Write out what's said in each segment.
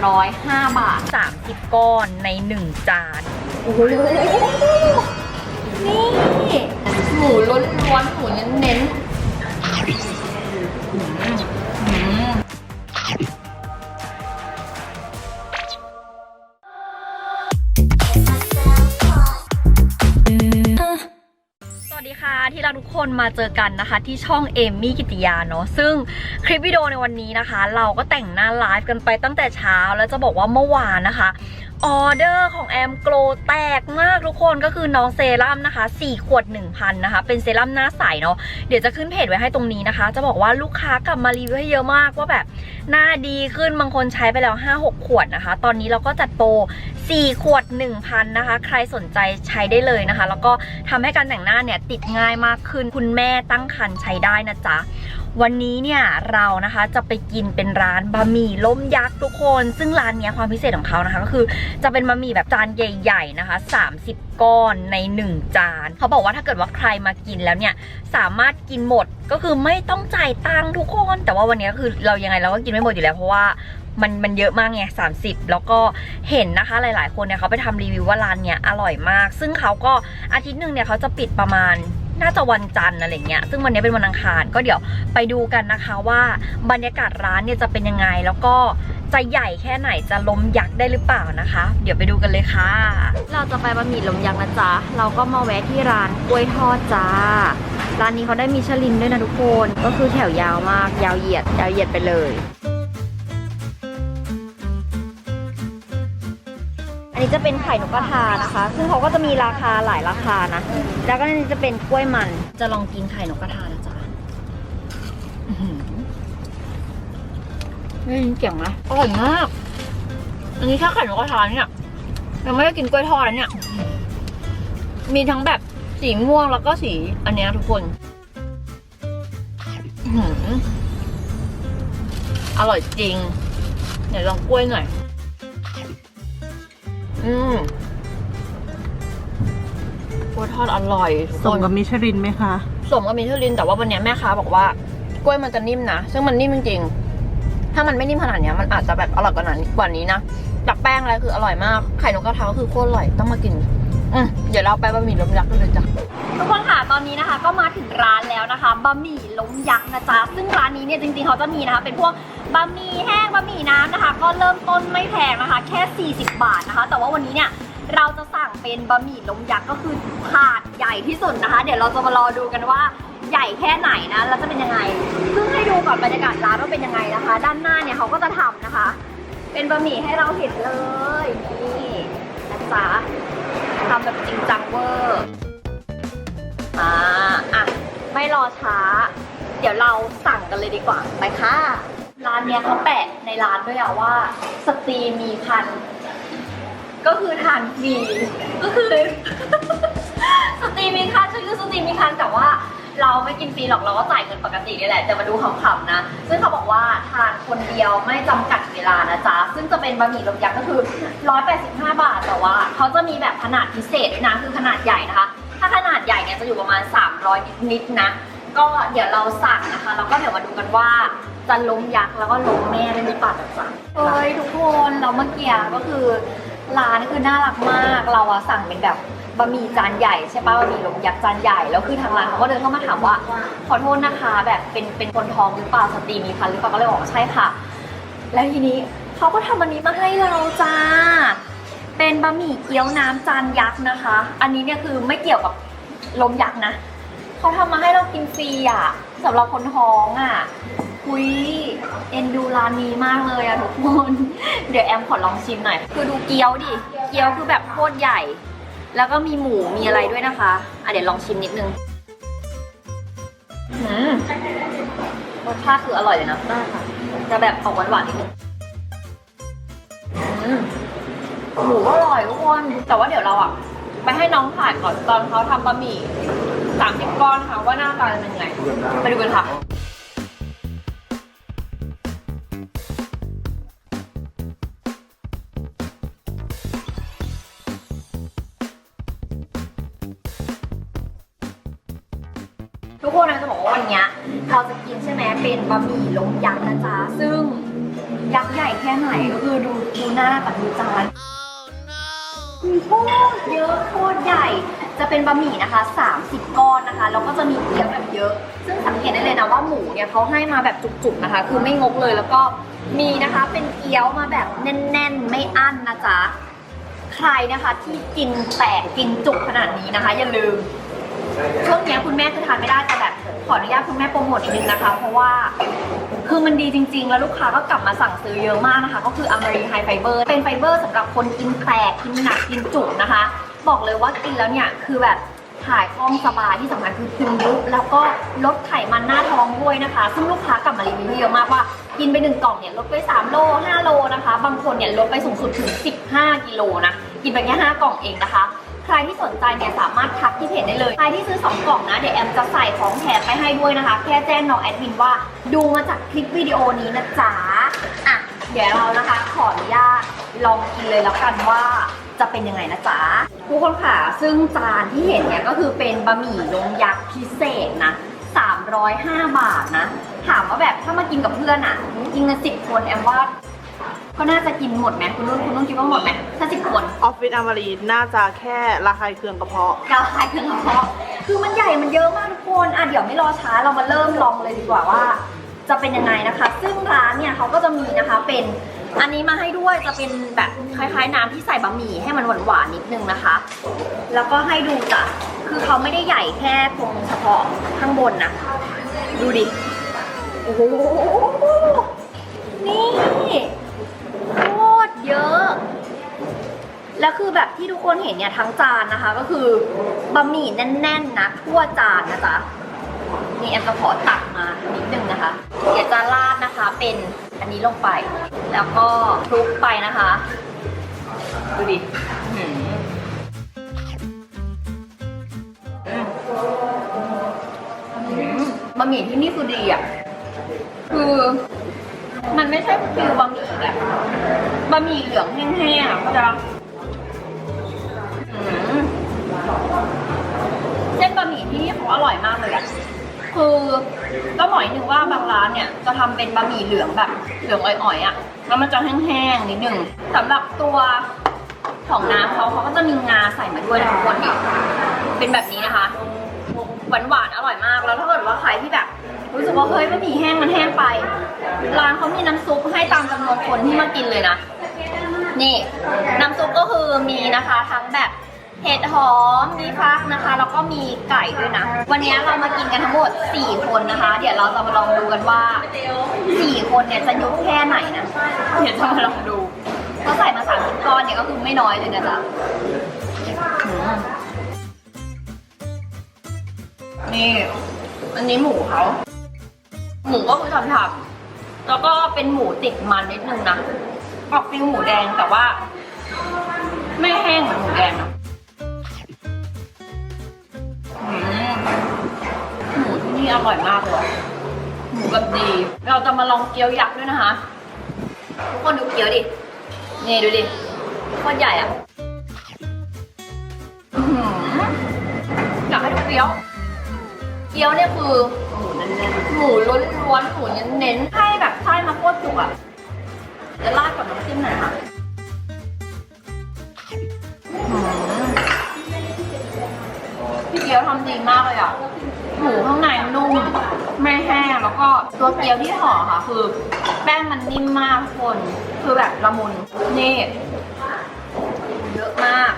305 บาท 30 ก้อนใน 1 จานโอ้โหนี่ หมูล้วนๆหมูเน้นๆ ที่เราทุกคนมาเจอกันนะคะ ที่ช่องเอมมี่กิติยาเนาะซึ่งคลิปวิดีโอในวันนี้นะคะ เราก็แต่งหน้าไลฟ์กันไปตั้งแต่เช้าแล้วจะบอกว่าเมื่อวานนะคะ ออเดอร์ของแอมโกลแตกมากทุกคนก็คือน้องเซรั่มนะคะ 4 ขวด 1,000นะคะ เป็นเซรั่มหน้าใสเนาะเดี๋ยวจะขึ้นเพจไว้ให้ตรงนี้นะคะ จะบอกว่าลูกค้ากลับมารีวิวให้เยอะมากว่าแบบหน้าดีขึ้นบางคนใช้ไปแล้ว 5-6 ขวดนะคะ ตอนนี้เราก็จัดโปร4 ขวด 1,000นะคะ ใครสนใจใช้ได้เลยนะคะ แล้วก็ทำให้การแต่งหน้าเนี่ยติดง่ายมากขึ้นคุณแม่ตั้งครรภ์ใช้ได้นะจ๊ะ วันนี้เนี่ยเรานะคะจะไปกินเป็นร้านบะหมี่ล้มยักษ์ทุกคน ซึ่งร้านนี้ความพิเศษของเขานะคะก็คือจะเป็นบะหมี่แบบจานใหญ่ๆนะคะ 30 ก้อนใน 1 จาน เขาบอกว่าถ้าเกิดว่าใครมากินแล้วเนี่ยสามารถกินหมดก็คือไม่ต้องจ่ายตังค์ทุกคน แต่ว่าวันนี้ก็คือเรายังไงเราก็กินไม่หมดอยู่แล้วเพราะว่ามันมันเยอะมากไง30แล้วก็เห็นนะคะหลาย ๆ คนเนี่ยเขาไปทำรีวิวว่าร้านเนี่ยอร่อยมาก ซึ่งเขาก็อาทิตย์หนึ่งเนี่ยเขาจะปิดประมาณ น่าจะวันจันทร์อะไรเงี้ยซึ่งวันนี้เป็นวันอังคารก็เดี๋ยวไปดูกันนะคะว่าบรรยากาศร้านเนี่ยจะเป็นยังไง แล้วก็จะใหญ่แค่ไหนจะล้มยักษ์ได้หรือเปล่านะคะ เดี๋ยวไปดูกันเลยค่ะ เราจะไปบะหมี่ล้มยักษ์นะจ๊ะเราก็มาแวะที่ร้านกล้วยทอดจ้าร้านนี้เขาได้มีชลินด้วยนะทุกคนก็คือแถวยาวมากยาวเหยียดยาวเหยียดไปเลย นนี้จะเป็นไข่นกกระทานะคะ ซึ่งเขาก็จะมีราคาหลายราคานะ แล้วก็อันนี้จะเป็นกล้วยมัน จะลองกินไข่นกกระทานะจ๊ะอื้อหือได้ยินเสียงไหมอร่อยมาก อันนี้ถ้าไข่นกกระทาเนี่ยยังไม่ได้กินกล้วยทอดเนี่ย มีทั้งแบบสีม่วงแล้วก็สี อันเนี้ยทุกคน อร่อยจริง เดี๋ยวลองกล้วยหน่อย อืมกล้วยทอดอร่อยสมกับมิชลินไหมคะ สมกับมิชลินแต่ว่าวันเนี้ยแม่ค้าบอกว่ากล้วยมันจะนิ่มนะ ซึ่งมันนิ่มจริงๆ ถ้ามันไม่นิ่มขนาดเนี้ยมันอาจจะแบบอร่อยกว่านั้นกว่านี้นะจากแป้งอะไรคืออร่อยมาก ไข่นกกระทาก็คือโคตรอร่อยต้องมากิน อืมเดี๋ยวเราไปบะหมี่ล้มยักษ์กันเลยจ้ะทุกคนค่ะตอนนี้นะคะ ก็มาถึงร้านแล้วนะคะบะหมี่ล้มยักษ์นะจ๊ะซึ่งร้านนี้เนี่ยจริงๆเขาจะมีนะคะ เป็นพวกบะหมี่แห้งบะหมี่น้ำนะคะ ก็เริ่มต้นไม่แพงนะคะ แค่ 40 บาทนะคะ แต่ว่าวันนี้เนี่ยเราจะสั่งเป็นบะหมี่ล้มยักษ์ก็คือถาดใหญ่ที่สุดนะคะ เดี๋ยวเราจะมารอดูกันว่าใหญ่แค่ไหนนะแล้วจะเป็นยังไงซึ่งให้ดูก่อนบรรยากาศร้านว่าเป็นยังไงนะคะ ด้านหน้าเนี่ยเขาก็จะทำนะคะ เป็นบะหมี่ให้เราเห็นเลยนี่นะจ๊ะ ทำแบบจริงจังเวอร์อ่าอะ ไม่รอช้า เดี๋ยวเราสั่งกันเลยดีกว่า ไปค่ะ ร้านเนี้ยเขาแปะในร้านด้วยอะว่า สตรีมีพัน ก็คือทานฟรีก็คือ สตรีมีคันก็คือสตรีมีคันแต่ว่า เราไม่กินฟรีหรอกเราก็จ่ายเงินปกตินี่แหละแต่มาดูขำๆนะ ซึ่งเขาบอกว่าทานคนเดียวไม่จำกัดเวลานะจ๊ะ ซึ่งจะเป็นบะหมี่ลมยักษ์ก็คือ 185 บาทแต่ว่าเขาจะมีแบบขนาดพิเศษด้วยนะคือขนาดใหญ่นะคะ ถ้าขนาดใหญ่เนี่ยจะอยู่ประมาณ 300 นิดๆนะ ก็เดี๋ยวเราสั่งนะคะแล้วก็เดี๋ยวมาดูกันว่าจะล้มยักษ์แล้วก็ล้มแม่ได้หรือเปล่าจ้ะเฮ้ยทุกคนเราเมื่อกี้ก็คือร้านคือน่ารักมากเราอะสั่งเป็นแบบ บะหมี่จานใหญ่ใช่ป่ะบะหมี่ลมยักษ์จานใหญ่แล้วคือทางร้านเขาก็เดินเข้ามาถามว่า ขอโทษนะคะแบบเป็นเป็นคนท้องหรือเปล่าสตรีมีคันหรือเปล่าก็เลยบอกว่าใช่ค่ะ แล้วทีนี้เขาก็ทำอันนี้มาให้เราจ้า เป็นบะหมี่เกี๊ยวน้ำจานยักษ์นะคะ อันนี้เนี่ยคือไม่เกี่ยวกับลมยักษ์นะเขาทำมาให้เรากินฟรีอะสำหรับคนท้องอะคุยเอ็นดูร้านนี้มากเลยอะทุกคน เดี๋ยวแอมขอลองชิมหน่อย คือดูเกี๊ยวดิ เกี๊ยวคือแบบโคตรใหญ่ แล้วก็มีหมูมีอะไรด้วยนะคะอะเดี๋ยวลองชิมนิดนึงอืมรสชาติคืออร่อยเลยนะได้ค่ะจะแบบออกหวานๆนิดนึงอืมหมูก็อร่อยทุกคนแต่ว่าเดี๋ยวเราอะไปให้น้องถ่ายก่อนตอนเขาทำบะหมี่สามสิบก้อนค่ะว่าหน้าตาจะเป็นยังไงไปดูกันค่ะ ทุกคนนะจะบอกว่าวันเนี้ยเราจะกินใช่ไหมเป็นบะหมี่ล้มยักษ์นะจ๊ะซึ่งยักษ์ใหญ่แค่ค่ไหนก็คือดูดูหน้ากับดูจานมีโคตรเยอะโคตรใหญ่ จะเป็นบะหมี่นะคะ 30 ก้อนนะคะแล้วก็จะมีเกี๊ยวแบบเยอะ ซึ่งสังเกตได้เลยนะว่าหมูเนี่ยเขาให้มาแบบจุกๆนะคะ คือไม่งกเลยแล้วก็มีนะคะเป็นเกี๊ยวมาแบบแน่น ๆ ไม่อั้นนะจ๊ะใครนะคะที่กินแตกกินจุกขนาดนี้นะคะ อย่าลืม ช่วงเนี้ยคุณแม่คือทานไม่ได้แต่แบบขออนุญาตคุณแม่โปรโมทอีกนึงนะคะ เพราะว่าคือมันดีจริง ๆ แล้วลูกค้าก็กลับมาสั่งซื้อเยอะมากนะคะ ก็คืออ m มรีไฮไฟเบอร์เป็นไฟเบอร์สำหรับคนกินแตกกินหนักกินจุกนะคะ บอกเลยว่ากินแล้วเนี่ยคือแบบถ่ายคล่องสบายที่สำคัญคือพุงยุบแล้วก็ลดไขมันหน้าท้องด้วยนะคะ ซึ่งลูกค้ากลับมารีวิวเยอะมากว่ากินไปหนึ่งกล่องเนี่ยลดไป 3 โล 5 โลนะคะ บางคนเนี่ยลดไปสูงสุดถึง 15 กิโลนะ กินไปแค่5กล่องเองนะคะ รที่สนใจเนี่ยสามารถทักที่เพจได้เลย ใครที่ซื้อ 2 กล่องนะ เดี๋ยวแอมจะใส่ของแถมไปให้ด้วยนะคะ แค่แจ้งน้องแอดมินว่าดูมาจากคลิปวิดีโอนี้นะจ๊ะอะเดี๋ยวเรานะคะขออนุญาตลองกินเลยแล้วกันว่าจะเป็นยังไงนะจ๊ะทุกคนค่ะ ซึ่งจานที่เห็นเนี่ยก็คือเป็นบะหมี่นมยักษ์พิเศษนะ 305 บาทนะ ถามว่าแบบถ้ามากินกับเพื่อนอะ กินกันสิบคนแอมว่า ก็น่าจะกินหมดไหมคุณนุ่นคุณนุ่นคิดว่าหมดไหมถ้าสิบคนออฟฟิศอมรีน่าจะแค่ระคายเคืองกระเพาะ กระคายเครื่องกระเพาะคือมันใหญ่มันเยอะมากทุกคนอะเดี๋ยวไม่รอช้าเรามาเริ่มลองเลยดีกว่าว่า จะเป็นยังไงนะคะ ซึ่งร้านเนี่ยเขาก็จะมีนะคะเป็นอันนี้มาให้ด้วยจะเป็นแบบคล้ายๆน้ำที่ใส่บะหมี่ให้มันหวานๆนิดนึงนะคะ แล้วก็ให้ดูจ้ะคือเขาไม่ได้ใหญ่แค่ตรงเฉพาะข้างบนนะดูดิโอ้โหนี่โคตร เยอะ แล้วคือแบบที่ทุกคนเห็นเนี่ยทั้งจานนะคะ ก็คือบะหมี่แน่น ๆ นะทั่วจานนะจ๊ะนี่แอมจะขอตักมานิดนึงนะคะ เดี๋ยวจะราดนะคะเป็นอันนี้ลงไป แล้วก็คลุกไปนะคะ ดูดิบะหมี่ที่นี่คือดีอะ คือ มันไม่ใช่ฟิวบะหมี่แบบบะหมี่เหลืองแห้งๆอะเขาจะเส้นบะหมี่ที่นี่เขาอร่อยมากเลยอะคือก็บอกอีกนึงว่าบางร้านเนี่ยจะทำเป็นบะหมี่เหลืองแบบเหลืองอ่อยๆอะแล้วมันจะแห้งๆนิดหนึ่งสำหรับตัวของน้ำเขาเขาก็จะมีงาใส่มาด้วยนะทุกคนนี่เป็นแบบนี้นะคะหวานๆอร่อยมากแล้วถ้าเกิดว่าใครที่แบบ รู้สึกว่าเฮ้ยบะหมี่แห้งมันแห้ง ให้ตามจำนวนคนที่มากินเลยนะ นี่น้ำซุปก็คือมีนะคะทั้งแบบเห็ดหอม มีฟักนะคะ แล้วก็มีไก่ด้วยนะ วันนี้เรามากินกันทั้งหมด 4 คนนะคะ เดี๋ยวเราจะมาลองดูกันว่า 4 คนเนี่ยจะยุบแค่ไหนนะ เดี๋ยวจะมาลองดูเขาใส่มา30ก้อนเนี่ยก็คือไม่น้อยเลยนะจ๊ะนี่ อันนี้หมูเขา หมูก็คือฉ่ำๆ แล้วก็เป็นหมูติดมันนิดนึงนะออกฟิวหมูแดงแต่ว่า ไม่แห้งเหมือนหมูแดงนะหมูที่นี่อร่อยมากเลยหมูแบบดี เราจะมาลองเกี๊ยวยักษ์ด้วยนะคะ ทุกคนดูเกี๊ยวดิ นี่ดูดิโคตรใหญ่อะหืออยากให้ดูเกี๊ยว เกี๊ยวเนี่ยคือ หมูล้วนๆหมูเน้นๆให้แบบไส้มาโคตรจุกอะจะราดกับน้ำจิ้มหน่อยค่ะพี่เกี๊ยวทำดีมากเลยอะ หมูข้างในนุ่มไม่แห้งแล้วก็ตัวเกี๊ยวที่ห่อค่ะ คือ แป้งมันนิ่มมากทุกคน คือแบบละมุนนี่เยอะมาก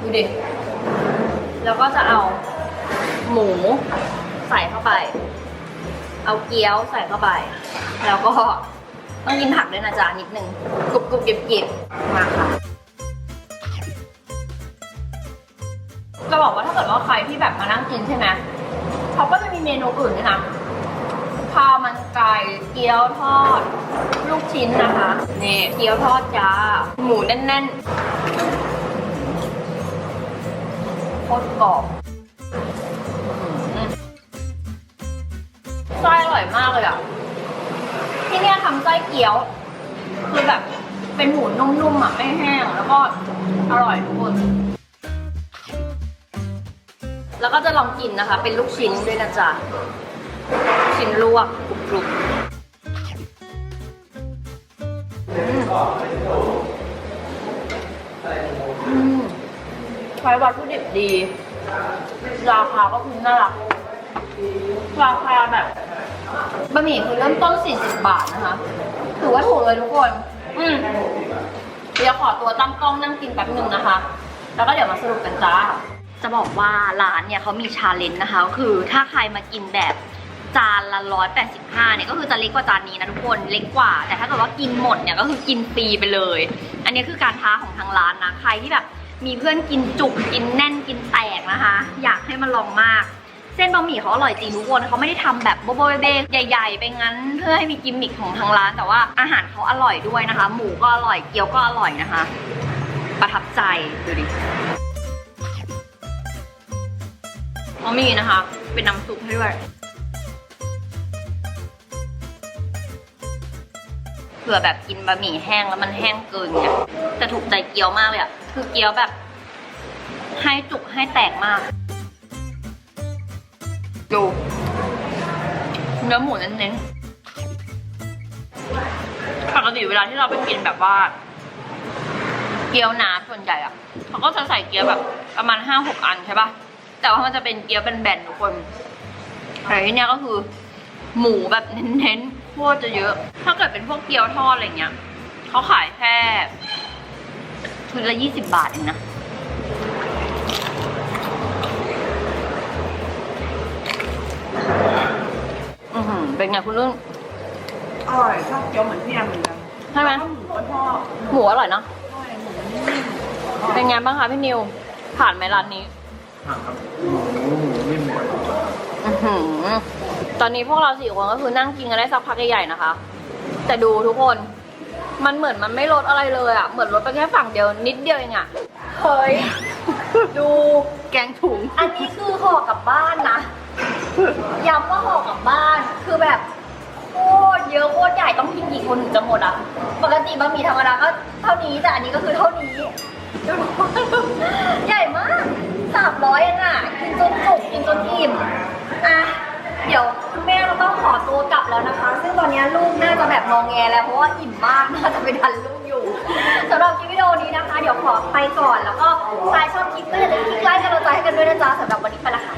ดูดิ แล้วก็จะเอาหมู ใส่เข้าไป เอาเกี๊ยวใส่เข้าไป แล้วก็ต้องกินผักด้วยนะจ๊ะนิดนึงกรุบกรุบเกริบกริบมาค่ะจะบอกว่าถ้าเกิดว่าใครที่แบบมานั่งกินใช่ไหมเขาก็จะมีเมนูอื่นด้วยนะข้าวมันไก่เกี๊ยวทอด ลูกชิ้นนะคะนี่เกี๊ยวทอดจ้า หมูแน่นๆโคตรกรอบ ไส้อร่อยมากเลยอะ ที่เนี่ยทำไส้เกี๊ยว คือแบบเป็นหมูนุ่มๆอะไม่แห้ง แล้วก็อร่อยทุกคน แล้วก็จะลองกินนะคะ เป็นลูกชิ้นด้วยนะจ๊ะชิ้นลวกกรุบใช้วัตถุดิบดี ราคาก็คือน่ารัก ราคาแบบบะหมี่คือเริ่มต้น 40 บาทนะคะถือว่าถูกเลยทุกคน อืมเดี๋ยวขอตัวตั้งกล้องนั่งกินแป๊บหนึ่งนะคะ แล้วก็เดี๋ยวมาสรุปกันจ้า จะบอกว่าร้านเนี่ยเขามีชาเลนจ์นะคะก็คือถ้าใครมากินแบบจานละร้อยแปดสิบห้าเนี่ยก็คือจะเล็กกว่าจานนี้นะทุกคนเล็กกว่า แต่ถ้าเกิดว่ากินหมดเนี่ยก็คือกินฟรีไปเลย อันนี้คือการท้าของทางร้านนะใครที่แบบมีเพื่อนกินจุกกินแน่นกินแตกนะคะ อยากให้มาลองมาก เส้นบะหมี่เขาอร่อยจริงทุกคนเขาไม่ได้ทำแบบโบโบเบใหญ่ๆไปงั้น เพื่อให้มีกิมมิคของทางร้าน แต่ว่าอาหารเขาอร่อยด้วยนะคะ หมูก็อร่อยเกี๊ยวก็อร่อยนะคะ ประทับใจดูดิเขามีนะคะ เป็นน้ำซุปให้ด้วยเผื่อแบบกินบะหมี่แห้งแล้วมันแห้งเกินเนี่ยแต่ถูกใจเกี๊ยวมากเลยอะคือเกี๊ยวแบบ ให้จุกให้แตกมาก ดู เนื้อหมูเน้นๆปกติเวลาที่เราไปกินแบบว่า เกี๊ยวน้ำส่วนใหญ่อะเขาก็จะใส่เกี๊ยวแบบประมาณห้าหกอันใช่ปะแต่ว่ามันจะเป็นเกี๊ยวเป็นแบนๆทุกคนแต่ที่เนี้ยก็คือ หมูแบบเน้นๆโคตรจะเยอะ ถ้าเกิดเป็นพวกเกี๊ยวทอดอะไรเงี้ยเขาขายแค่ชุดละยี่สิบบาทเองนะ เป็นไงคุณรุ่น อร่อยชอบเกี๊ยวเหมือนพี่แอมเหมือนกันใช่ไหม แล้วก็หมูก็ชอบหมูอร่อยเนาะ ใช่หมูมันนิ่มเป็นไงบ้างคะพี่นิว ผ่านไหมร้านนี้อะครับหมูหมูนิ่มกว่าอือหือตอนนี้พวกเราสี่คนก็คือนั่งกินกันได้สักพักใหญ่ๆนะคะ แต่ดูทุกคน มันเหมือนมันไม่ลดอะไรเลยอะ่ะ เหมือนลดไปแค่ฝั่งเดียวนิดเดียวเองอะ่ะ เฮ้ย ดูแกงถุง อันนี้คือห่อกลับบ้านนะย้ำว่าห่อกลับบ้านคือ แบบโคตรเยอะโคตรใหญ่ต้องกินกี่คนถึงจะหมดอะ ปกติบะหมี่ธรรมดาก็เท่านี้แต่อันนี้ก็คือเท่านี้ดูใหญ่มากสามร้อยอะ กินจนจุกกินจนอิ่มอะเดี๋ยวคุณแม่เราต้องขอตัวกลับแล้วนะคะ ซึ่งตอนนี้ลูกน่าจะแบบงองแงแล้วเพราะว่าอิ่มมากน่าจะไปทันลูกอยู่สำหรับคลิปวิดีโอนี้นะคะ เดี๋ยวขอไปก่อนแล้วก็ใครชอบคลิปก็อย่าลืมคลิกไลค์กันเราใจให้กันด้วยนะจ๊ะสำหรับวันนี้ไปละค่ะ